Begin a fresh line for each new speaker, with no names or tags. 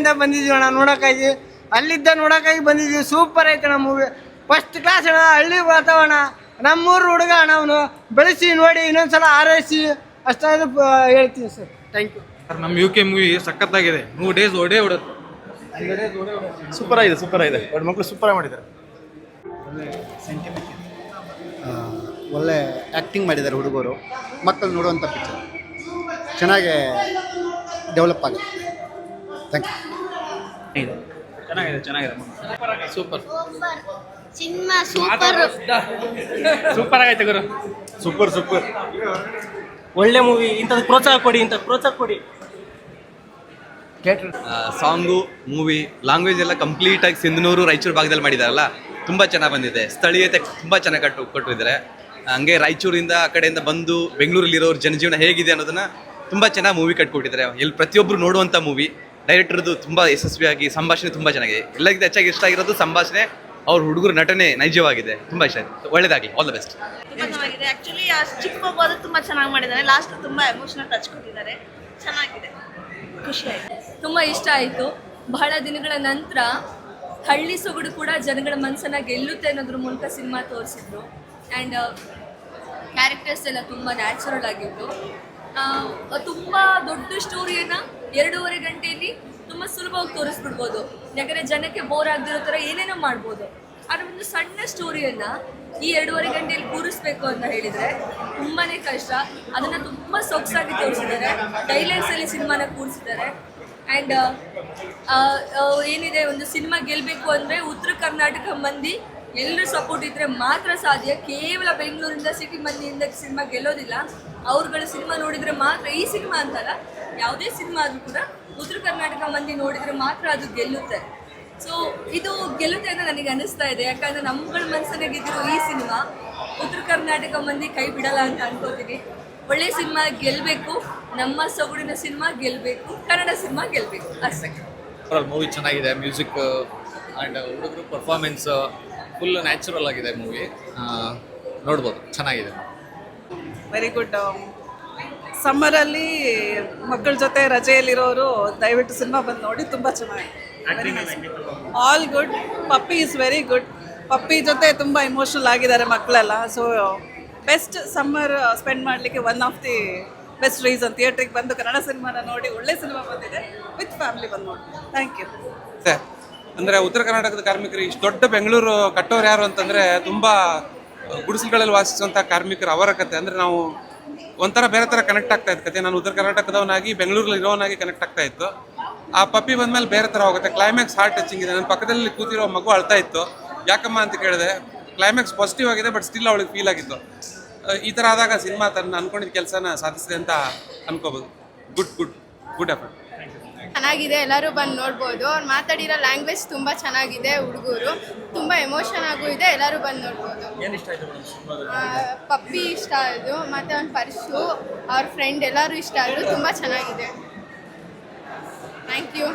ಕಡೆಯಿಂದ ಬಂದಿದ್ದೀವಿ ಅಣ್ಣ ನೋಡೋಕ್ಕಾಗಿ ಅಲ್ಲಿದ್ದ ನೋಡೋಕ್ಕಾಗಿ ಬಂದಿದ್ದೀವಿ ಸೂಪರ್ ಐತೆ ಅಣ್ಣ ಮೂವಿ ಫಸ್ಟ್ ಕ್ಲಾಸ್ ಅಣ್ಣ ಹಳ್ಳಿ ವಾತಾವರಣ ನಮ್ಮೂರು ಹುಡುಗ ಅಣ್ಣ ಅವನು. ಬೆಳೆಸಿ ನೋಡಿ ಇನ್ನೊಂದ್ಸಲ ಆರೈಸಿ ಅಷ್ಟಾದ್ರು ಪ- ಹೇಳ್ತೀನಿ ಸರ್. ಥ್ಯಾಂಕ್ ಯು
ಸರ್ ನಮ್ಮ ಯು ಕೆ ಮೂವಿ ಸಖತ್ತಾಗಿದೆ. ನೂರು ಡೇಸ್ ಓಡೇ ಓಡುತ್ತೆ.
ಸೂಪರ್ ಆಗಿದೆ ಸೂಪರ್ ಆಗಿದೆ. ಎರಡು ಮಕ್ಕಳು ಸೂಪರ್ ಮಾಡಿದ್ದಾರೆ.
ಒಳ್ಳೆ ಆ್ಯಕ್ಟಿಂಗ್ ಮಾಡಿದ್ದಾರೆ ಹುಡುಗರು. ಮಕ್ಕಳು ನೋಡುವಂಥ ಪಿಕ್ಚರ್ ಚೆನ್ನಾಗೆ ಡೆವಲಪ್ ಆಗುತ್ತೆ. ಥ್ಯಾಂಕ್ ಯು
ಚೆನ್ನಾಗಿದೆ. ಚೆನ್ನಾಗಿದೆ ಸೂಪರ್
ಸಿನಿಮಾ ಸೂಪರ್
ಸೂಪರ್ ಆಗೈತೆ ಗುರು.
ಸೂಪರ್ ಸೂಪರ್
ಒಳ್ಳೆ ಮೂವಿ ಇಂಥದ್ದು ಪ್ರೋತ್ಸಾಹ ಕೊಡಿ ಇಂಥ ಪ್ರೋತ್ಸಾಹ ಕೊಡಿ.
ಸಾಂಗು ಮೂವಿ ಲ್ಯಾಂಗ್ವೇಜ್ ಎಲ್ಲ ಕಂಪ್ಲೀಟ್ ಆಗಿ ಸಿಂಧನೂರು ರಾಯಚೂರು ಭಾಗದಲ್ಲಿ ಮಾಡಿದಾರಲ್ಲ ತುಂಬ ಚೆನ್ನಾಗಿ ಬಂದಿದೆ. ಸ್ಥಳೀಯತೆ ತುಂಬ ಚೆನ್ನಾಗಿ ಕಟ್ಟು ಕೊಟ್ಟಿದ್ದಾರೆ. ಹಂಗೆ ರಾಯಚೂರಿಂದ ಆ ಕಡೆಯಿಂದ ಬಂದು ಬೆಂಗಳೂರಲ್ಲಿರೋರು ಜನಜೀವನ ಹೇಗಿದೆ ಅನ್ನೋದನ್ನ ತುಂಬ ಚೆನ್ನಾಗಿ ಮೂವಿ ಕಟ್ಕೊಟ್ಟಿದ್ದಾರೆ. ಎಲ್ಲಿ ಪ್ರತಿಯೊಬ್ಬರು ನೋಡುವಂಥ ಮೂವಿ ಡೈರೆಕ್ಟರ್ದು ತುಂಬ ಯಶಸ್ವಿಯಾಗಿ ಸಂಭಾಷಣೆ ತುಂಬ ಚೆನ್ನಾಗಿದೆ. ಎಲ್ಲಕ್ಕಿಂತ ಹೆಚ್ಚಾಗಿ ಇಷ್ಟ ಆಗಿರೋದು ಸಂಭಾಷಣೆ ಅವ್ರ ಹುಡುಗರು ನಟನೆ ನೈಜವಾಗಿದೆ. ತುಂಬ ಇಷ್ಟ ಆಯ್ತು. ಒಳ್ಳೇದಾಗಲಿ. ಆಲ್ ದ ಬೆಸ್ಟ್
ತುಂಬಾ ಚೆನ್ನಾಗಿದೆ. ಆಕ್ಚುಲಿ ಚಿಕ್ಕ ಮಗು ಅದು ತುಂಬಾ ಚೆನ್ನಾಗಿ ಮಾಡಿದ್ದಾರೆ ಲಾಸ್ಟ್ ತುಂಬ ಎಮೋಷನಲ್ ಟಚ್ ಕೊಟ್ಟಿದ್ದಾರೆ. ಚೆನ್ನಾಗಿದೆ. ಖುಷಿ ಆಯ್ತು.
ತುಂಬ ಇಷ್ಟ ಆಯಿತು. ಬಹಳ ದಿನಗಳ ನಂತರ ಹಳ್ಳಿ ಸೊಗಡು ಕೂಡ ಜನಗಳ ಮನಸ್ಸನ್ನು ಗೆಲ್ಲುತ್ತೆ ಅನ್ನೋದ್ರ ಮೂಲಕ ಸಿನಿಮಾ ತೋರಿಸಿದ್ರು. ಆ್ಯಂಡ್ ಕ್ಯಾರೆಕ್ಟರ್ಸ್ ಎಲ್ಲ ತುಂಬ ನ್ಯಾಚುರಲ್ ಆಗಿತ್ತು. ತುಂಬ ದೊಡ್ಡ ಸ್ಟೋರಿಯನ್ನು ಎರಡೂವರೆ ಗಂಟೆಯಲ್ಲಿ ತುಂಬ ಸುಲಭವಾಗಿ ತೋರಿಸ್ಬಿಡ್ಬೋದು. ಯಾಕಂದರೆ ಜನಕ್ಕೆ ಬೋರ್ ಆಗದಿರೋ ಥರ ಏನೇನೋ ಮಾಡ್ಬೋದು. ಆದರೆ ಒಂದು ಸಣ್ಣ ಸ್ಟೋರಿಯನ್ನು ಈ ಎರಡೂವರೆ ಗಂಟೆಯಲ್ಲಿ ಕೂರಿಸ್ಬೇಕು ಅಂತ ಹೇಳಿದರೆ ತುಂಬಾ ಕಷ್ಟ. ಅದನ್ನು ತುಂಬ ಸೊಗಸಾಗಿ ತೋರಿಸಿದ್ದಾರೆ. ಡೈಲಾಗ್ಸಲ್ಲಿ ಸಿನಿಮಾನ ಕೂರಿಸಿದ್ದಾರೆ. ಆ್ಯಂಡ್ ಏನಿದೆ ಒಂದು ಸಿನಿಮಾ ಗೆಲ್ಲಬೇಕು ಅಂದರೆ ಉತ್ತರ ಕರ್ನಾಟಕ ಮಂದಿ ಎಲ್ಲರೂ ಸಪೋರ್ಟ್ ಇದ್ರೆ ಮಾತ್ರ ಸಾಧ್ಯ. ಕೇವಲ ಬೆಂಗಳೂರಿಂದ ಸಿಟಿ ಮಂದಿಯಿಂದ ಸಿನಿಮಾ ಗೆಲ್ಲೋದಿಲ್ಲ. ಅವ್ರುಗಳ ಸಿನಿಮಾ ನೋಡಿದ್ರೆ ಮಾತ್ರ, ಈ ಸಿನಿಮಾ ಅಂತಲ್ಲ, ಯಾವುದೇ ಸಿನಿಮಾ ಆದರೂ ಕೂಡ ಉತ್ತರ ಕರ್ನಾಟಕ ಮಂದಿ ನೋಡಿದರೆ ಮಾತ್ರ ಅದು ಗೆಲ್ಲುತ್ತೆ. ಸೊ ಇದು ಗೆಲ್ಲುತ್ತೆ ಅಂತ ನನಗೆ ಅನಿಸ್ತಾ ಇದೆ. ಯಾಕಂದರೆ ನಮ್ಗಳ ಮನಸ್ಸನ್ನ ಗೆದ್ದಿರೋ ಈ ಸಿನಿಮಾ ಉತ್ತರ ಕರ್ನಾಟಕ ಮಂದಿ ಕೈ ಬಿಡಲ್ಲ ಅಂತ ಅನ್ಕೋತೀನಿ. ಒಳ್ಳೆ ಸಿನಿಮಾ ಗೆಲ್ಲಬೇಕು ನಮ್ಮ ಸೊಗಡಿನ ಸಿನಿಮಾ ಗೆಲ್ಲಬೇಕು ಕನ್ನಡ ಸಿನಿಮಾ ಗೆಲ್ಲಬೇಕು ಅಷ್ಟೇ.
ಮೂವಿ ಚೆನ್ನಾಗಿದೆ ಮ್ಯೂಸಿಕ್ ಆ್ಯಂಡ್ ಹುಡುಗರು ಪರ್ಫಾರ್ಮೆನ್ಸ್ ಫುಲ್ ನ್ಯಾಚುರಲ್ ಆಗಿದೆ ಮೂವಿ ನೋಡ್ಬೋದು ಚೆನ್ನಾಗಿದೆ.
ವೆರಿ ಗುಡ್ ಸಮ್ಮರಲ್ಲಿ ಮಕ್ಕಳ ಜೊತೆ ರಜೆಯಲ್ಲಿರೋರು ದಯವಿಟ್ಟು ಸಿನಿಮಾ ಬಂದು ನೋಡಿ ತುಂಬ ಚೆನ್ನಾಗಿದೆ. All good puppy is very good puppy ಜೊತೆ ತುಂಬ ಇಮೋಷನಲ್ ಆಗಿದ್ದಾರೆ ಮಕ್ಕಳೆಲ್ಲ. ಸೊ ಬೆಸ್ಟ್ ಸಮ್ಮರ್ ಸ್ಪೆಂಡ್ ಮಾಡಲಿಕ್ಕೆ one of the best reason ಥಿಯೇಟ್ರಿಗೆ ಬಂದು ಕನ್ನಡ ಸಿನಿಮಾನ ನೋಡಿ ಒಳ್ಳೆ ಸಿನಿಮಾ ಬಂದಿದೆ. ವಿತ್ ಫ್ಯಾಮಿಲಿ ಬಂದು ನೋಡಿ. ಥ್ಯಾಂಕ್ ಯು
ಮತ್ತೆ ಅಂದ್ರೆ ಉತ್ತರ ಕರ್ನಾಟಕದ ಕಾರ್ಮಿಕರು ಇಷ್ಟು ದೊಡ್ಡ ಬೆಂಗಳೂರು ಕಟ್ಟೋರು ಯಾರು ಅಂತಂದ್ರೆ ತುಂಬಾ ಗುಡಿಸಲುಗಳಲ್ಲಿ ಕಾರ್ಮಿಕರು ಅವರ ಕತೆ. ಅಂದ್ರೆ ನಾವು ಒಂಥರ ಬೇರೆ ಥರ ಕನೆಕ್ಟ್ ಆಗ್ತಾ ಇತ್ತು ಕತೆ. ನಾನು ಉತ್ತರ ಕರ್ನಾಟಕದವನಾಗಿ, ಬೆಂಗಳೂರಲ್ಲಿ ಇರೋವನಾಗಿ ಕನೆಕ್ಟ್ ಆಗ್ತಾ ಇತ್ತು. ಆ ಪಪ್ಪಿ ಬಂದಮೇಲೆ ಬೇರೆ ತರ ಹೋಗುತ್ತೆ. ಕ್ಲೈಮ್ಯಾಕ್ಸ್ ಹಾರ್ಟ್ ಟಚಿಂಗ್ ಇದೆ. ನನ್ನ ಪಕ್ಕದಲ್ಲಿ ಕೂತಿರೋ ಮಗು ಅಳ್ತಾ ಇತ್ತು. ಯಾಕಮ್ಮ ಅಂತ ಕೇಳಿದೆ. ಕ್ಲೈಮ್ಯಾಕ್ಸ್ ಪಾಸಿಟಿವ್ ಆಗಿದೆ ಬಟ್ ಸ್ಟಿಲ್ ಅವಳಿಗೆ ಫೀಲ್ ಆಗಿತ್ತು. ಈ ತರ ಆದಾಗ ಸಿನಿಮಾ ತನ್ನ ಅನ್ಕೊಂಡಿದ್ದ ಕೆಲಸನ ಸಾಧಿಸಿದೆ ಅಂತ ಅನ್ಕೋಬಹುದು ಗುಡ್ ಗುಡ್ ಗುಡ್ ಎಫರ್ಟ್
ಚೆನ್ನಾಗಿದೆ ಎಲ್ಲರೂ ಬಂದು ನೋಡ್ಬೋದು. ಅವ್ರು ಮಾತಾಡಿರೋ ಲ್ಯಾಂಗ್ವೇಜ್ ತುಂಬ ಚೆನ್ನಾಗಿದೆ ಹುಡುಗರು. ತುಂಬ ಎಮೋಷನ್ ಆಗೂ ಇದೆ ಎಲ್ಲರೂ ಬಂದು ನೋಡ್ಬೋದು. ಆ, ಪಪ್ಪಿ ಇಷ್ಟ ಆಯಿತು ಮತ್ತು ಅವ್ನ ಪರ್ಸು ಅವ್ರ ಫ್ರೆಂಡ್ ಎಲ್ಲರೂ ಇಷ್ಟ ಆದರು ತುಂಬ ಚೆನ್ನಾಗಿದೆ. Thank you